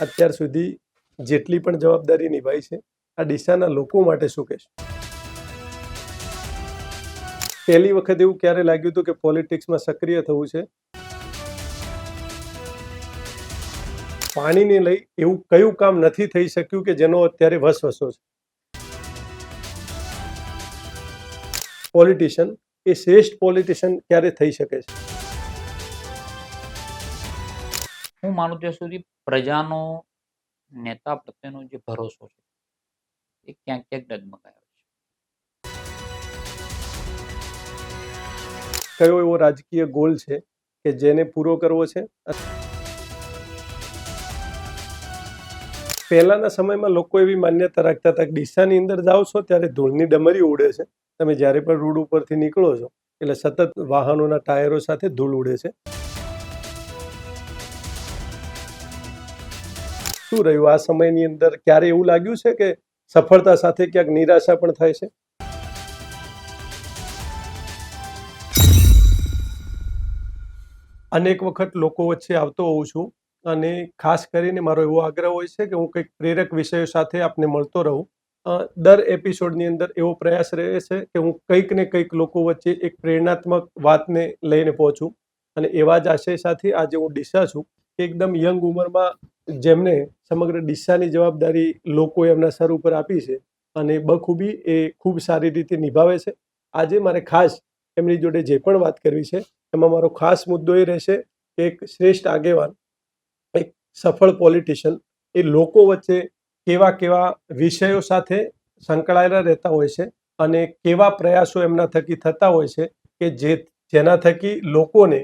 અત્યાર સુધી જેટલી પણ જવાબદારી નિભાઈ છે, આ ડીસાના લોકો માટે શું કહેશો? પહેલી વખત એવું ક્યારે લાગ્યું હતું કે પોલિટિક્સમાં સક્રિય થવું છે? પાણીને લઈ એવું કયું કામ નથી થઈ શક્યું કે જેનો અત્યારે વસવસો છે? પોલિટિશિયન એ શ્રેષ્ઠ પોલિટિશિયન ક્યારે થઈ શકે છે? હું માનું ત્યાં સુધી પ્રજાનો, નેતા પ્રત્યેનો જે ભરોસો છે, એ ક્યાંક ક્યાંક ડગમગાયો છે. કયો એવો રાજકીય ગોલ છે કે જેને પૂરો કરવો છે? પહેલાના સમયમાં લોકો એવી માન્યતા રાખતા હતા કે ડીસાની અંદર જાઓ છો ત્યારે ધૂળની ડમરી ઉડે છે. તમે જ્યારે પણ રોડ ઉપરથી નીકળો છો, એટલે સતત વાહનોના ટાયરો સાથે ધૂળ ઉડે છે. શું રહ્યું? આ સમયની અંદર ક્યારે એવું લાગ્યું છે કે સફળતા સાથે ક્યાંક નિરાશા પણ થાય છે? અનેક વખત લોકો વચ્ચે આવતો હોઉં છું અને ખાસ કરીને મારો એવો આગ્રહ હોય છે કે હું કંઈક પ્રેરક વિષયો સાથે આપને મળતો રહું. દર એપિસોડની અંદર એવો પ્રયાસ રહે છે કે હું કંઈક ને કંઈક લોકો વચ્ચે એક પ્રેરણાત્મક વાતને લઈને પહોંચું અને એવા જ આશય સાથે આજે હું ડીસા છું. એકદમ યંગ ઉંમરમાં જેમને સમગ્ર ડિસ્સાની જવાબદારી લોકોએ એમના સર ઉપર આપી છે અને બખૂબી એ ખૂબ સારી રીતે નિભાવે છે. આજે મારે ખાસ એમની જોડે જે પણ વાત કરવી છે, એમાં મારો ખાસ મુદ્દો એ રહેશે કે એક શ્રેષ્ઠ આગેવાન, એક સફળ પોલિટિશિયન એ લોકો વચ્ચે કેવા કેવા વિષયો સાથે સંકળાયેલા રહેતા હોય છે અને કેવા પ્રયાસો એમના થકી થતા હોય છે કે જે, જેના થકી લોકોને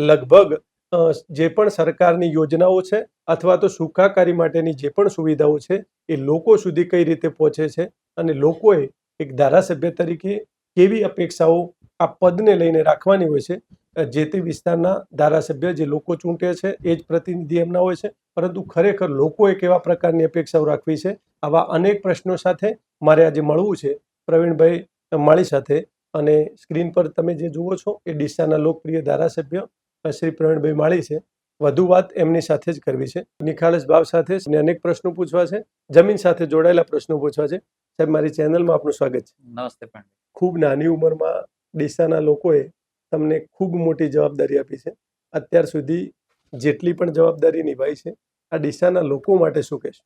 લગભગ જે પણ સરકારની યોજનાઓ છે અથવા તો સુખાકારી માટેની જે પણ સુવિધાઓ છે, એ લોકો સુધી કઈ રીતે પહોંચે છે અને લોકોએ એક ધારાસભ્ય તરીકે કેવી અપેક્ષાઓ આ પદને લઈને રાખવાની હોય છે જે તે વિસ્તારના ધારાસભ્ય જે લોકો ચૂંટે છે એ જ પ્રતિનિધિ એમના હોય છે. પરંતુ ખરેખર લોકોએ કેવા પ્રકારની અપેક્ષાઓ રાખવી છે? આવા અનેક પ્રશ્નો સાથે મારે આજે મળવું છે પ્રવીણભાઈ માળી સાથે અને સ્ક્રીન પર તમે જે જુઓ છો એ ડીસાના લોકપ્રિય ધારાસભ્ય શ્રી પ્રવીણભાઈ માળી છે. વધુ વાત એમની સાથે જ કરવી છે. નિખાલસ ભાવ સાથે અને અનેક પ્રશ્નો પૂછવા છે. જમીન સાથે જોડાયેલા પ્રશ્નો પૂછવા છે. સાહેબ મારી ચેનલમાં આપનું સ્વાગત છે. નમસ્તે ખૂબ નાની ઉંમરમાં ડીસાના લોકોએ તમને ખૂબ મોટી જવાબદારી આપી છે. અત્યાર સુધી જેટલી પણ જવાબદારી નિભાઈ છે આ ડીસાના લોકો માટે શું કહેશો?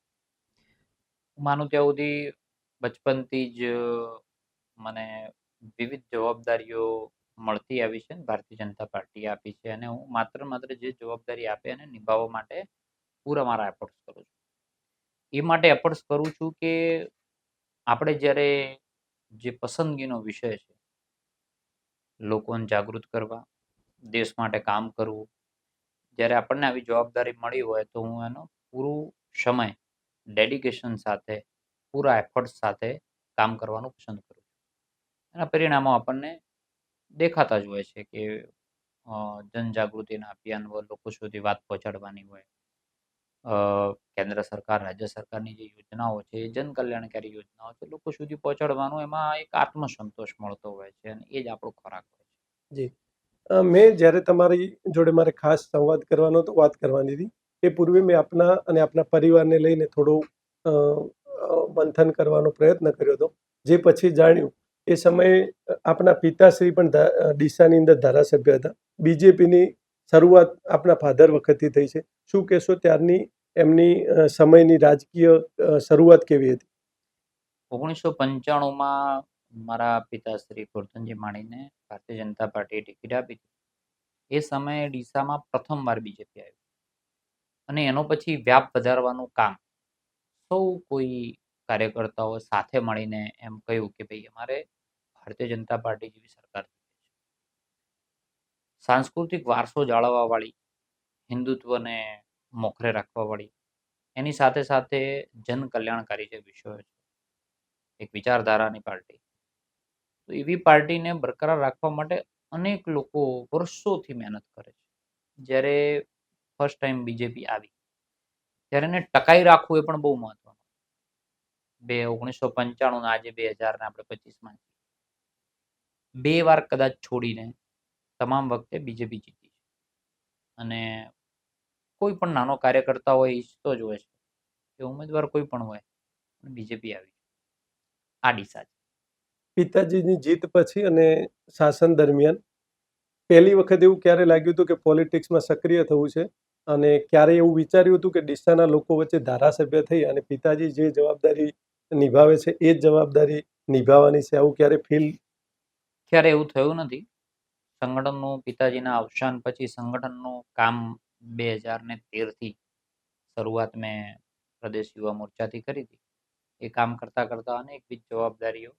માનું ત્યાં સુધી બચપનથી જ મને વિવિધ જવાબદારીઓ મળતી આવી છે ભારતીય જનતા પાર્ટીએ આપી છે અને હું માત્ર માત્ર જે જવાબદારી આપે અને નિભાવવા માટે પૂરા મારા એફર્ટ્સ કરું છું. એ માટે એફર્ટ્સ કરું છું કે આપણે જ્યારે જે પસંદગીનો વિષય છે, લોકોને જાગૃત કરવા, દેશ માટે કામ કરવું, જ્યારે આપણને આવી જવાબદારી મળી હોય તો હું એનો પૂરું સમય ડેડિકેશન સાથે, પૂરા એફર્ટ સાથે કામ કરવાનું પસંદ કરું છું. એના પરિણામો આપણને દેખાતા જ હોય છે કે જનજાગૃતિના અભિયાન લોકો સુધી વાત પહોંચાડવાની હોય. કેન્દ્ર સરકાર, રાજ્ય સરકારની જે યોજનાઓ છે એ જન કલ્યાણકારી યોજનાઓ છે, લોકો સુધી પહોંચાડવાનું એમાં એક આત્મસંતોષ મળતો હોય છે અને એ જ આપણો ખોરાક હોય છે. જી. મેં જ્યારે તમારી જોડે મારે ખાસ સંવાદ કરવાનો તો વાત કરવાની હતી, એ પૂર્વે મેં આપના અને આપના પરિવારને લઈને થોડું મંથન કરવાનો પ્રયત્ન કર્યો હતો. જે પછી જાણ્યું એ સમયે આપના પિતાશ્રી પણ ડીસાની અંદર ધારાસભ્ય હતા. બીજેપીની શરૂઆત આપના ફાધર વખતથી થઈ છે. શું કહેશો ત્યારની એમની સમયની રાજકીય શરૂઆત કેવી હતી? ઓગણીસો પંચાણુંમાં મારા પિતાશ્રી ગોરધનજી માણીને ભારતીય જનતા પાર્ટીએ ટિકિટ આપી હતી. એ સમયે ડીસામાં પ્રથમવાર બીજેપી આવ્યું. અને એનો પછી વ્યાપ વધારવાનું કામ. સૌ કોઈ કાર્યકર્તાઓ સાથે મળીને એમ કહ્યું કે ભાઈ અમારે ભારતીય જનતા પાર્ટી જેવી સરકાર સાંસ્કૃતિક વારસો જાળવવા વાળી, હિન્દુત્વને મોખરે રાખવા વાળી, એની સાથે સાથે જનકલ્યાણકારી જે વિષયો છે, એક વિચારધારાની પાર્ટી. તો એવી પાર્ટીને બરકરાર રાખવા માટે અનેક લોકો વર્ષોથી મહેનત કરે છે. જ્યારે ફર્સ્ટ ટાઈમ બીજેપી આવી, ત્યારે એને ટકાઈ રાખવું એ પણ બહુ મહત્વનું. બે ઓગણીસો પંચાણું આજે બે હજાર ને આપણે પચીસમાં બે વાર કદાચ છોડીને તમામ વખતે બીજેપી જીતી અને કોઈ પણ નાનો કાર્યકર્તા હોય ઈચ્છતો જ હોય છે. કે ઉમેદવાર કોઈ પણ હોય બીજેપી આવી આ ડીસા છે પિતાજીની જીત પછી અને શાસન દરમિયાન, પહેલી વખત એવું ક્યારે લાગ્યું હતું કે પોલિટિક્સમાં સક્રિય થવું છે? અને ક્યારે એવું વિચાર્યું હતું કે ડીસાના લોકો વચ્ચે ધારાસભ્ય થઈ અને પિતાજી જે જવાબદારી નિભાવે છે, એ જ જવાબદારી નિભાવવાની છે? આવું ક્યારે ફીલ ત્યારે એવું થયું નથી. સંગઠનનું પિતાજીના અવસાન પછી સંગઠનનું કામ બે હજાર ને તેરથી શરૂઆત મેં પ્રદેશ યુવા મોરચાથી કરી હતી. એ કામ કરતાં કરતાં અનેકવિધ જવાબદારીઓ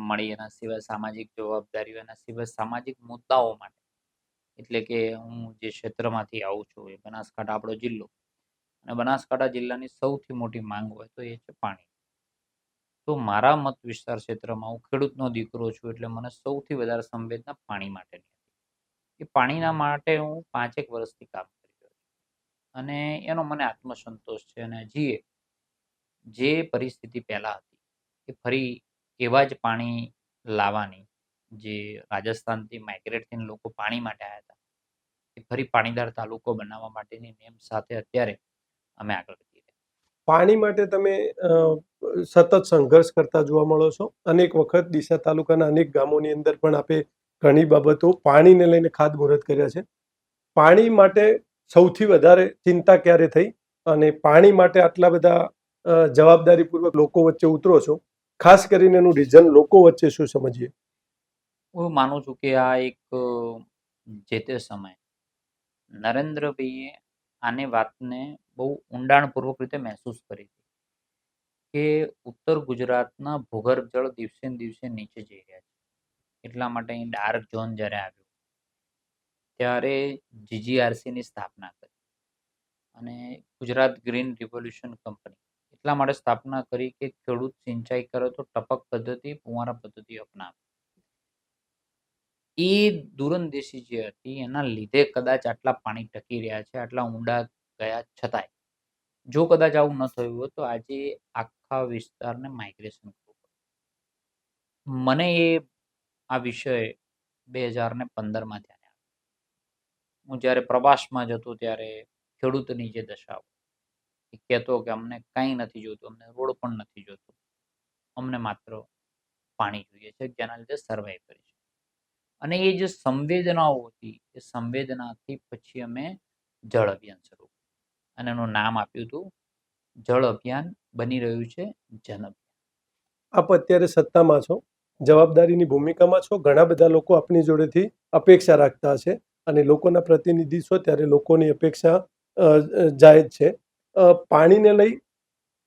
મળી એના સિવાય સામાજિક જવાબદારીઓ, એના સિવાય સામાજિક મુદ્દાઓ માટે. એટલે કે હું જે ક્ષેત્રમાંથી આવું છું એ બનાસકાંઠા આપણો જિલ્લો. અને બનાસકાંઠા જિલ્લાની સૌથી મોટી માંગ હોય તો એ છે પાણી. તો મારા મત વિસ્તાર ક્ષેત્રમાં હું ખેડૂતનો દીકરો છું એટલે મને સૌથી વધારે સંવેદના પાણી માટેની હતી એ પાણીના માટે હું પાંચેક વર્ષથી કામ કરી રહ્યો છું અને એનો મને આત્મસંતોષ છે અને હજી જે પરિસ્થિતિ પહેલાં હતી, એ ફરી એવા જ પાણી લાવવાની, જે રાજસ્થાનથી માઇગ્રેટ થઈને લોકો પાણી માટે આવ્યા હતા, એ ફરી પાણીદાર તાલુકો બનાવવા માટેની નેમ સાથે અત્યારે અમે આગળ. પાણી માટે તમે સતત સંઘર્ષ કરતા જોવા મળો છો. અનેક વખત ડીસા તાલુકાના અનેક ગામોની અંદર પણ આપે ઘણી બાબતો પાણીને લઈને ખાતમુહૂર્ત કર્યા છે. પાણી માટે સૌથી વધારે ચિંતા ક્યારે થઈ? અને પાણી માટે આટલા બધા જવાબદારીપૂર્વક લોકો વચ્ચે ઉતરો છો? ખાસ કરીને એનું રીઝન લોકો વચ્ચે શું સમજીએ? હું માનું છું કે આ એક જે તે સમય નરેન્દ્રભાઈએ આને વાતને બહુ ઊંડાણપૂર્વક રીતે મહેસૂસ કરી હતી કે ઉત્તર ગુજરાતના ભૂગર્ભ જળ દિવસે દિવસે નીચે જઈ રહ્યા છે. એટલા માટે અહીં ડાર્ક ઝોન જ્યારે આવ્યો ત્યારે જીજીઆરસીની સ્થાપના કરી અને ગુજરાત ગ્રીન રિવોલ્યુશન કંપની એટલા માટે સ્થાપના કરી કે ખેડૂત સિંચાઈ કરે તો ટપક પદ્ધતિ, ફુવારા પદ્ધતિ અપનાવે. એ દૂરંદેશી જે હતી, એના લીધે કદાચ આટલા પાણી ટકી રહ્યા છે, આટલા ઊંડા ગયા છતાંય. જો કદાચ આવું ન થયું હોત, તો આજે આખા વિસ્તારને માઇગ્રેશન કરવું મને એ, આ વિષય બે હજાર ને પંદરમાં ધ્યાને આવ્યો હું જ્યારે પ્રવાસમાં જતો ત્યારે ખેડૂતની જે દશા એ કહેતો કે અમને કાંઈ નથી જોતું અમને રોડ પણ નથી જોતું અમને માત્ર પાણી જોઈએ છે, જેના લીધે સર્વાઈવ છે અને એ જે સંવેદનાઓ હતી, એ સંવેદનાથી પછી અમે જળ અભિયાન શરૂ અને એનું નામ આપ્યું હતું, જળ અભિયાન બની રહ્યું છે, જન અભિયાન. આપ અત્યારે સત્તામાં છો, જવાબદારીની ભૂમિકામાં છો, ઘણા બધા લોકો આપની જોડેથી અપેક્ષા રાખતા હશે અને લોકોના પ્રતિનિધિ છો ત્યારે લોકોની અપેક્ષા જાયજ છે. પાણીને લઈ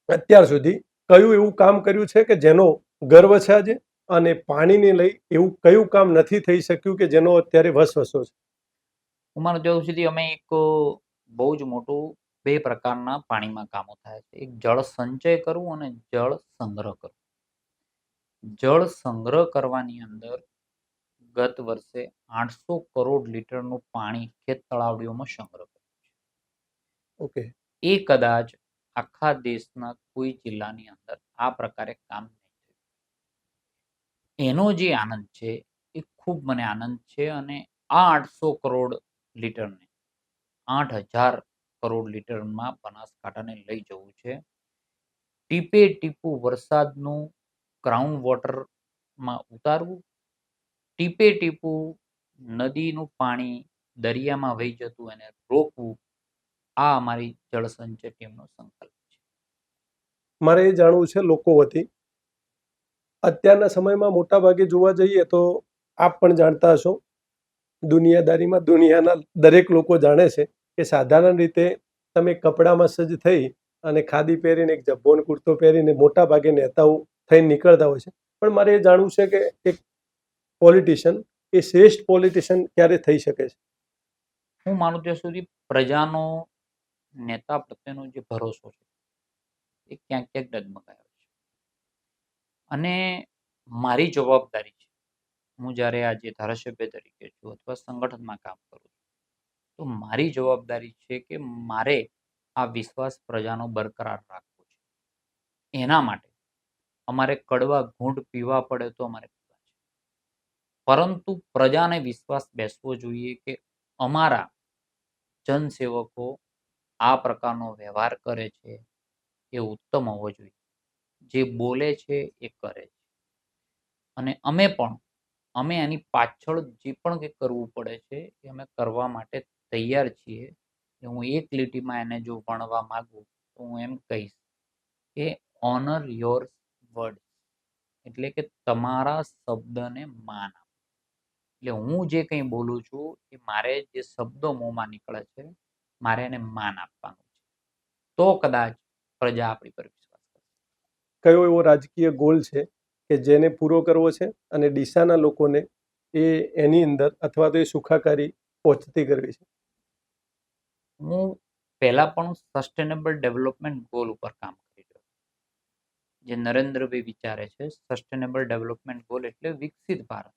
અત્યાર સુધી કયું એવું કામ કર્યું છે કે જેનો ગર્વ છે આજે? અને પાણીને લઈ એવું કયું કામ નથી થઈ શક્યું કે જેનો અત્યારે વસવસો છે? હું માનું સુધી અમે એક બહુ જ મોટું બે પ્રકારના પાણીમાં કામો થાય છે. એક જળ સંચય કરવું અને જળ સંગ્રહ કરવું. જળ સંગ્રહ કરવાની અંદર ગત વર્ષે આઠસો કરોડ લીટરનું પાણી ખેત તળાવડીઓમાં સંગ્રહ કર્યું છે. ઓકે. એ કદાચ આખા દેશના કોઈ જિલ્લાની અંદર આ પ્રકારે કામ એનો જે આનંદ છે, એ ખૂબ મને આનંદ છે અને આ આઠસો કરોડ લીટરને આઠ હજાર કરોડ લીટરમાં બનાસકાંઠાને લઈ જવું છે. ટીપે ટીપું વરસાદનું ગ્રાઉન્ડ વોટરમાં ઉતારવું, ટીપે ટીપું નદીનું પાણી દરિયામાં વહી જતું એને રોકવું, આ અમારી જળસંચય ટીમનો સંકલ્પ છે. મારે એ જાણવું છે, લોકો વતી અત્યારના સમયમાં મોટા ભાગે જોવા જઈએ તો આપ પણ જાણતા હશો, દુનિયાદારીમાં દુનિયાના દરેક લોકો જાણે છે કે સાધારણ રીતે તમે કપડામાં સજ્જ થઈ અને ખાદી પહેરીને એક જબ્બો કુર્તો પહેરીને મોટા ભાગે નેતાઓ થઈને નીકળતા હોય છે. પણ મારે એ જાણવું છે કે એક પોલિટિશિયન, એ શ્રેષ્ઠ પોલિટિશિયન ક્યારે થઈ શકે છે? હું માનું ત્યાં સુધી પ્રજાનો નેતા પ્રત્યેનો જે ભરોસો છે, એ ક્યાંક ક્યાંક ડગમગાયો. અને મારી જવાબદારી છે. હું જ્યારે આજે ધારાસભ્ય તરીકે છું અથવા સંગઠનમાં કામ કરું છું, તો મારી જવાબદારી છે કે મારે આ વિશ્વાસ પ્રજાનો બરકરાર રાખવો છે. એના માટે અમારે કડવા ઘૂંટ પીવા પડે તો અમારે પીવા છે. પરંતુ પ્રજાને વિશ્વાસ બેસવો જોઈએ કે અમારા જનસેવકો આ પ્રકારનો વ્યવહાર કરે છે એ ઉત્તમ હોવો જોઈએ. જે બોલે છે એ કરે છે. અને અમે પણ, અમે એની પાછળ જે પણ કંઈ કરવું પડે છે એ અમે કરવા માટે તૈયાર છીએ. કે હું એક લીટીમાં એને જો વણવા માગું તો હું એમ કહીશ કે ઓનર યોર વર્ડ એટલે કે તમારા શબ્દને માન આપો. એટલે હું જે કંઈ બોલું છું એ મારે જે શબ્દો મોંમાં નીકળે છે મારે એને માન આપવાનું છે. તો કદાચ પ્રજા આપણી પર કયો એવો રાજકીય ગોલ છે કે જેને પૂરો કરવો છે અને ડીસાના લોકોને એ એની અંદર અથવા તો એ સુખાકારી પહોંચતી કરવી છે? હું પહેલા પણ સસ્ટેનેબલ ડેવલપમેન્ટ ગોલ ઉપર કામ કરી રહ્યો જે નરેન્દ્રભાઈ વિચારે છે સસ્ટેનેબલ ડેવલપમેન્ટ ગોલ એટલે વિકસિત ભારત.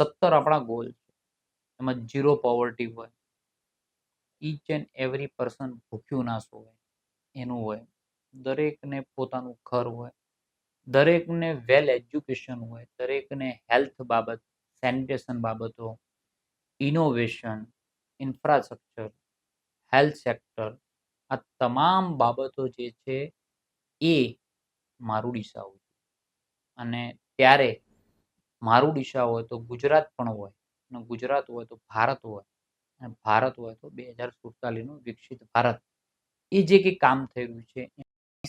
સત્તર આપણા ગોલ છે. એમાં ઝીરો પોવર્ટી હોય ઈચ એન્ડ એવરી પર્સન ભૂખ્યું ના હોય એનું હોય. દરેકને પોતાનું ઘર હોય, દરેકને વેલ એજ્યુકેશન હોય, દરેકને હેલ્થ બાબત સેનિટેશન બાબતો ઇનોવેશન ઇન્ફ્રાસ્ટ્રક્ચર હેલ્થ સેક્ટર આ તમામ બાબતો જે છે એ મારું દિશા હોય. અને ત્યારે મારું દિશા હોય તો ગુજરાત પણ હોય અને ગુજરાત હોય તો ભારત હોય અને ભારત હોય તો બે હજાર સુડતાલીસનું વિકસિત ભારત. એ જે કંઈ કામ થઈ છે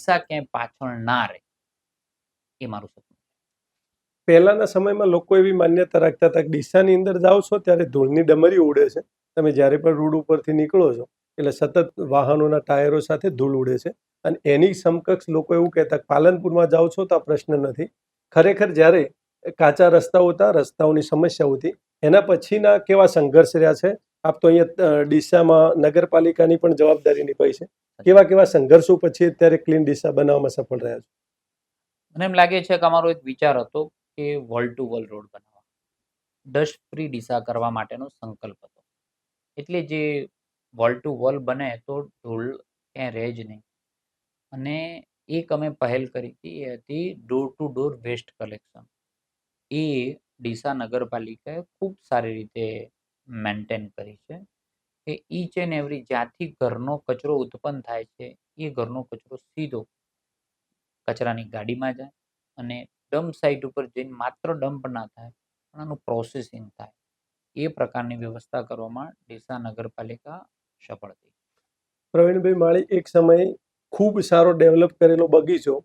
એ ક્યાંય પાછળ ના રહે. એ મારું સપનું પહેલાના સમયમાં લોકો એવી માન્યતા રાખતા હતા કે ડીસાની અંદર જાઓ છો ત્યારે ધૂળની ડમરી ઉડે છે. તમે જ્યારે પણ રોડ ઉપરથી નીકળો છો, એટલે સતત વાહનોના ટાયરો સાથે ધૂળ ઉડે છે. અને એની સમકક્ષ લોકો એવું કહેતા પાલનપુરમાં જાઓ છો તો આ પ્રશ્ન નથી. ખરેખર જ્યારે કાચા રસ્તાઓ હતા, રસ્તાઓની સમસ્યાઓ હતી, એના પછીના કેવા સંઘર્ષ રહ્યા છે? આપ તો અહીંયા ડીસામાં નગરપાલિકાની પણ જવાબદારી નિભાઈ છે. કેવા કેવા સંઘર્ષો પછી અત્યારે ક્લીન ડીસા બનાવવામાં સફળ રહ્યા છો? મને એમ લાગે છે કે અમારો એક વિચાર હતો કે વર્લ્ડ ટુ વોલ રોડ બનાવવા. ડસ્ટ ફ્રી ડીસા કરવા માટેનો સંકલ્પ હતો. એટલે જે વર્લ્ડ ટુ વોલ બને તો ઢોલ ક્યાંય રહે જ નહીં. અને એક અમે પહેલ કરી હતી, એ હતી door to door waste collection એ ડીસા નગરપાલિકાએ ખૂબ સારી રીતે મેન્ટેન કરી છે. કે ઈચ એન્ડ એવરી જ્યાંથી ઘરનો કચરો ઉત્પન્ન થાય છે, એ ઘરનો કચરો સીધો કચરાની ગાડીમાં જાય અને ડમ્પ સાઇટ ઉપર જઈને માત્ર ડમ્પ ના થાય, પણ આનું પ્રોસેસિંગ થાય. એ પ્રકારની વ્યવસ્થા કરવામાં ડીસા નગરપાલિકા સફળ થઈ. પ્રવીણભાઈ માળી, એક સમયે ખૂબ સારો ડેવલપ કરેલો બગીચો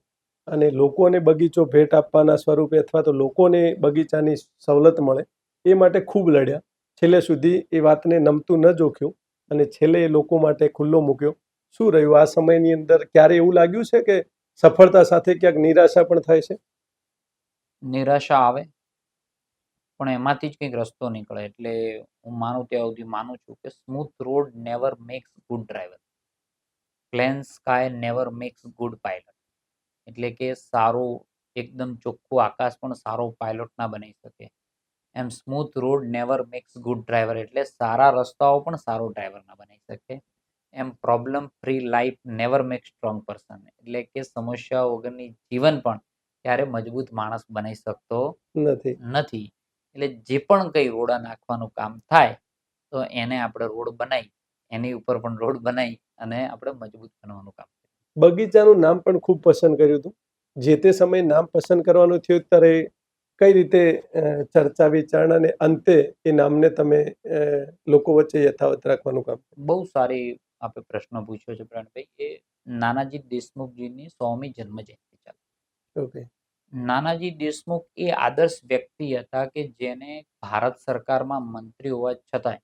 અને લોકોને બગીચો ભેટ આપવાના સ્વરૂપે અથવા તો લોકોને બગીચાની સવલત મળે, એ માટે ખૂબ લડ્યા. છેલ્લે સુધી એ વાતને નમતું ન જોખ્યું અને છેલ્લે એ લોકો માટે ખુલ્લો મૂક્યો. શું રહ્યું? આ સમયની અંદર ક્યારે એવું લાગ્યું છે કે સફળતા સાથે ક્યાંક નિરાશા પણ થાય છે? નિરાશા આવે, પણ એમાંથી જ કંઈક રસ્તો નીકળે. એટલે હું માનું ત્યાં સુધી માનું છું કે smooth road never makes good driver plain sky never makes good pilot એટલે કે સારું, એકદમ ચોખ્ખું આકાશ પણ સારો પાયલોટ ના બની શકે. એમ smooth road never makes good driver એટલે સારા રસ્તાઓ પણ સારો ડ્રાઈવર ના બની શકે. એમ problem free life never make strong person એટલે કે સમસ્યાઓ વગરની જીવન પણ ત્યારે મજબૂત માણસ બનાવી શકતો નથી. નથી. એટલે જે પણ કંઈ રોડા નાખવાનું કામ થાય તો એને આપણે રોડ બનાવી એની ઉપર પણ રોડ બનાવી અને આપણે મજબૂત બનવાનું કામ બગીચાનું નામ પણ ખૂબ પસંદ કર્યું હતું જે તે સમયે નામ પસંદ કરવાનું થયું ત્યારે કઈ રીતે ચર્ચા વિચારણા અને અંતે એ નામને તમે લોકો વચ્ચે યથાવત રાખવાનું કામ બહુ સારી આપણે પ્રશ્ન પૂછ્યો છે પ્રવીણભાઈ. એ નાનાજી દેશમુખજીની સોમી જન્મ જયંતિ ચાલે. ઓકે. નાનાજી દેશમુખ એ આદર્શ વ્યક્તિ હતા કે જેને ભારત સરકારમાં મંત્રી હોવા છતાંય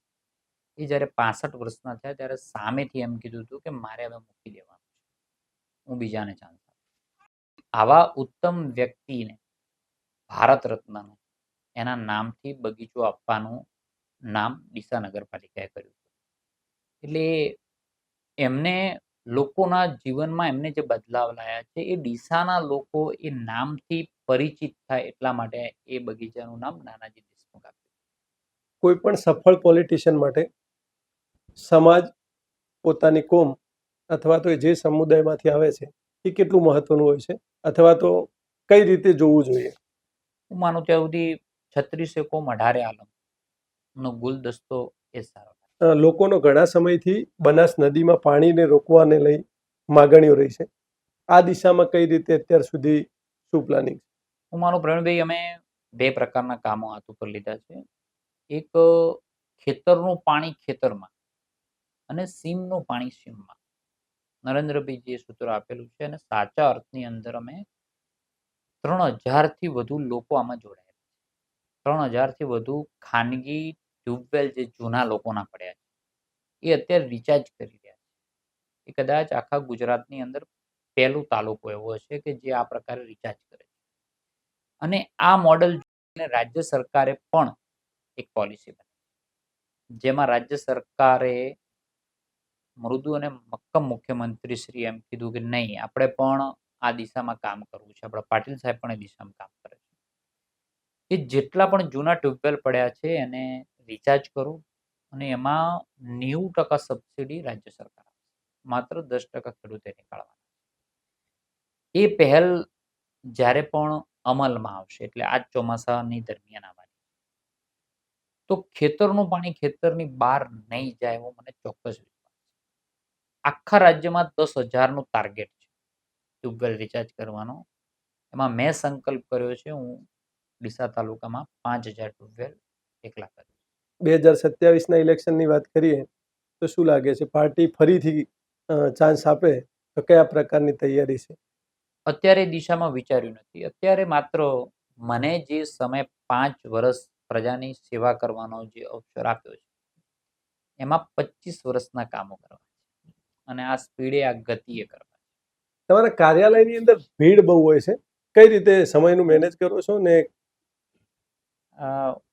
એ જ્યારે પાસઠ વર્ષના થયા ત્યારે સામેથી એમ કીધું હતું કે મારે હવે મૂકી દેવાનું છે. હું બીજાને ચાન્સ આવા ઉત્તમ વ્યક્તિને ભારત રત્નનું. એના નામથી બગીચો આપવાનું નામ ડીસા નગરપાલિકાએ કર્યું એટલે એમને લોકોના જીવનમાં એમને જે બદલાવ લાયા છે, એ ડીસાના લોકો એ નામથી પરિચિત થાય એટલા માટે એ બગીચાનું નામ નાનાજી દેશમુખ આપ્યું. કોઈ પણ સફળ પોલિટિશિયન માટે સમાજ પોતાની કોમ અથવા તો જે સમુદાયમાંથી આવે છે, એ કેટલું મહત્વનું હોય છે? અથવા તો કઈ રીતે જોવું જોઈએ? હું માનું ત્યાં સુધી છત્રીસે કોમ અઢારે આલમ નો ગુલદસ્તો એ સારો લોકોનો ઘણા સમયથી બનાસ નદીમાં પાણીને રોકવાને લઈ માગણીઓ રહી છે. આ દિશામાં કઈ રીતે અત્યાર સુધી શું પ્લાનિંગ હું માનું પ્રવીણભાઈ અમે બે પ્રકારના કામો હાથ ઉપર લીધા છે. એક ખેતરનું પાણી ખેતરમાં અને સીમનું પાણી સીમમાં. નરેન્દ્રભાઈ જે સૂત્ર આપેલું છે અને સાચા અર્થની અંદર અમે ત્રણ હજારથી વધુ લોકો આમાં જોડાયા ત્રણ હજારથી વધુ ખાનગી ટ્યુબવેલ જે જૂના લોકોના પડ્યા છે, એ અત્યારે રિચાર્જ કરી રહ્યા છે. એ કદાચ આખા ગુજરાતની અંદર પહેલું તાલુકો એવો હશે કે જે આ પ્રકારે રિચાર્જ કરે છે. અને આ મોડલ રાજ્ય સરકારે પણ એક પોલિસી બનાવી જેમાં રાજ્ય સરકારે મૃદુ અને મક્કમ મુખ્યમંત્રી શ્રી એમ કીધું કે નહીં, આપણે પણ આ દિશામાં કામ કરવું છે. આપણા પાટીલ સાહેબ પણ એ દિશામાં કામ કરે છે. કે જેટલા પણ જૂના ટ્યુબવેલ પડ્યા છે, એને રિચાર્જ કરો અને એમાં નેવું ટકા સબસિડી રાજ્ય સરકાર માત્ર દસ ટકા ખેડૂતે નીકાળવાના એ પહેલ જ્યારે પણ અમલમાં આવશે, એટલે આ ચોમાસાની દરમિયાન આવવાની તો ખેતરનું પાણી ખેતરની બહાર નહીં જાય એવો મને ચોક્કસ વિશ્વાસ આખા રાજ્યમાં દસ હજારનું ટાર્ગેટ ટ્યુબવેલ રિચાર્જ કરવાનો. એમાં મેં સંકલ્પ કર્યો છે હું ડીસા તાલુકામાં પાંચ હજાર ટ્યુબવેલ એકલા કરી બે હજાર સત્યાવીસના ઇલેક્શનની વાત કરીએ તો શું લાગે છે? પાર્ટી ફરીથી ચાન્સ આપે? તો કયા પ્રકારની તૈયારી છે? અત્યારે દિશામાં વિચાર્યું નથી. અત્યારે માત્ર મને જે સમય પાંચ વર્ષ પ્રજાની સેવા કરવાનો જે અવસર આપ્યો છે એમાં પચીસ વર્ષના કામો કરવા છે. અને આ સ્પીડે આ ગતિએ કરવા. તમારા કાર્યાલયની અંદર ભીડ બહુ હોય છે. કઈ રીતે સમયનું મેનેજ કરો છો ને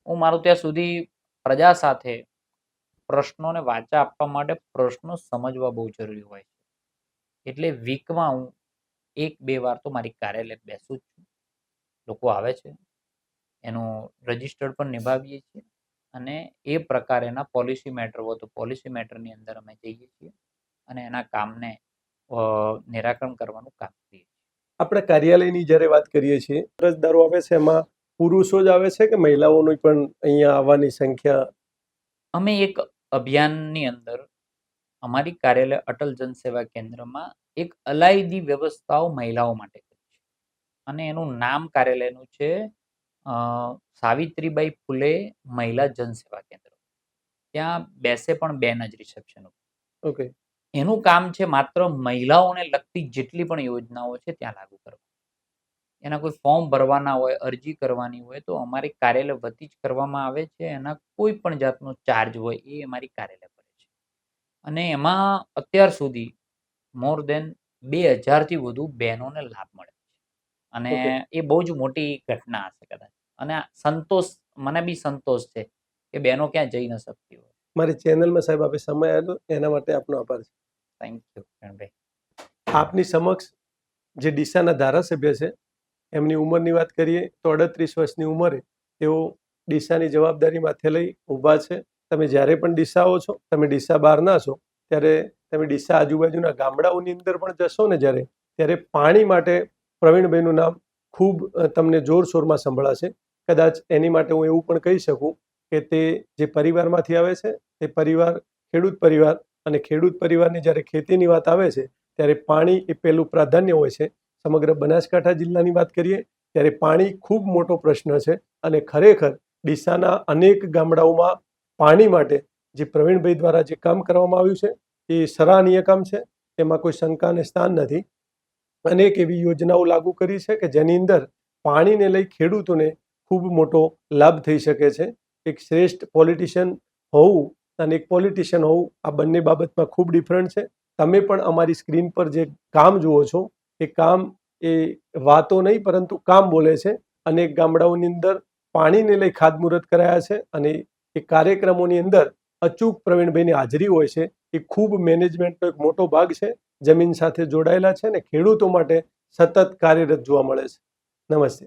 હું મારું ત્યાં સુધી પ્રજા સાથે પ્રશ્નોને વાચા આપવા માટે પ્રશ્નો સમજવા બહુ જરૂરી હોય છે. એટલે વીકમાં હું એક બે વાર તો મારી કાર્યાલય બેસું જ છું. લોકો આવે છે. એનું રજિસ્ટર્ડ પણ નિભાવીએ છીએ અને એ પ્રકારેના પોલિસી મેટર હોય તો પોલિસી મેટરની અંદર અમે જઈએ છીએ અને એના કામને નિરાકરણ કરવાનું કામ કરીએ આપણે કાર્યાલયની જ્યારે વાત કરીએ છીએ અરજદારો આવે છે એમાં પુરુષો જ આવે છે કે મહિલાઓની પણ અહીંયા આવવાની સંખ્યા? અમે એક અભિયાનની અંદર અમારી કાર્યાલય અટલ જનસેવા કેન્દ્રમાં એક અલાયદી વ્યવસ્થાઓ મહિલાઓ માટે કરી છે. અને એનું નામ કાર્યાલયનું છે સાવિત્રીબાઈ ફૂલે મહિલા જનસેવા કેન્દ્ર. ત્યાં બેસે પણ બેન જ રિસેપ્શન ઓકે. એનું કામ છે માત્ર મહિલાઓને લગતી જેટલી પણ યોજનાઓ છે ત્યાં લાગુ કરવા. એના કોઈ ફોર્મ ભરવાના હોય અરજી કરવાની હોય તો અમારી કાર્યાલય વતી જ કરવામાં આવે છે. એના કોઈ પણ જાતનો ચાર્જ હોય એ અમારી કાર્યાલય ભરે છે. અને એમાં અત્યાર સુધી મોર દેન બે હજારથી વધુ બહેનોને લાભ મળે છે. અને એ બહુ જ મોટી ઘટના હશે કદાચ. અને સંતોષ મને બી સંતોષ છે કે બહેનો ક્યાં જઈ ન શકતી હોય. મારી ચેનલમાં સાહેબ આપે સમય આવ્યો એના માટે આપનો આભાર છે. થેન્ક યુ કિરણભાઈ આપની સમક્ષ જે ડીસાના ધારાસભ્ય છે એમની ઉંમરની વાત કરીએ તો અડત્રીસ વર્ષની ઉંમરે તેઓ ડીસાની જવાબદારી માથે લઈ ઊભા છે. તમે જ્યારે પણ ડીસાઓ છો તમે ડીસા બહારના છો ત્યારે તમે ડીસા આજુબાજુના ગામડાઓની અંદર પણ જશો ને જ્યારે ત્યારે પાણી માટે પ્રવીણભાઈનું નામ ખૂબ તમને જોરશોરમાં સંભળાશે. કદાચ એની માટે હું એવું પણ કહી શકું કે તે જે પરિવારમાંથી આવે છે, તે પરિવાર, ખેડૂત પરિવાર અને ખેડૂત પરિવારની જ્યારે ખેતીની વાત આવે છે, ત્યારે પાણી એ પહેલું પ્રાધાન્ય હોય છે. સમગ્ર બનાસકાંઠા જિલ્લાની વાત કરીએ, ત્યારે પાણી ખૂબ મોટો પ્રશ્ન છે અને ખરેખર ડીસાના અનેક ગામડાઓમાં પાણી માટે જે પ્રવીણભાઈ દ્વારા જે કામ કરવામાં આવ્યું છે, એ સરાહનીય કામ છે. તેમાં કોઈ શંકાને સ્થાન નથી. અનેક એવી યોજનાઓ લાગુ કરી છે કે જેની અંદર પાણીને લઈ ખેડૂતોને ખૂબ મોટો લાભ થઈ શકે છે. એક શ્રેષ્ઠ પોલિટિશિયન હોવું અને એક પોલિટિશિયન હોવું આ બંને બાબતમાં ખૂબ ડિફરન્ટ છે. તમે પણ અમારી સ્ક્રીન પર જે કામ જુઓ છો, એ કામ એ વાતો નહીં, પરંતુ કામ બોલે છે અનેક ગામડાઓની અંદર પાણીને લઈ ખાતમુહૂર્ત કરાયા છે અને એ કાર્યક્રમોની અંદર અચૂક પ્રવીણભાઈની હાજરી હોય છે. એ ખૂબ મેનેજમેન્ટનો એક મોટો ભાગ છે. જમીન સાથે જોડાયેલા છે અને ખેડૂતો માટે સતત કાર્યરત જોવા મળે છે. નમસ્તે.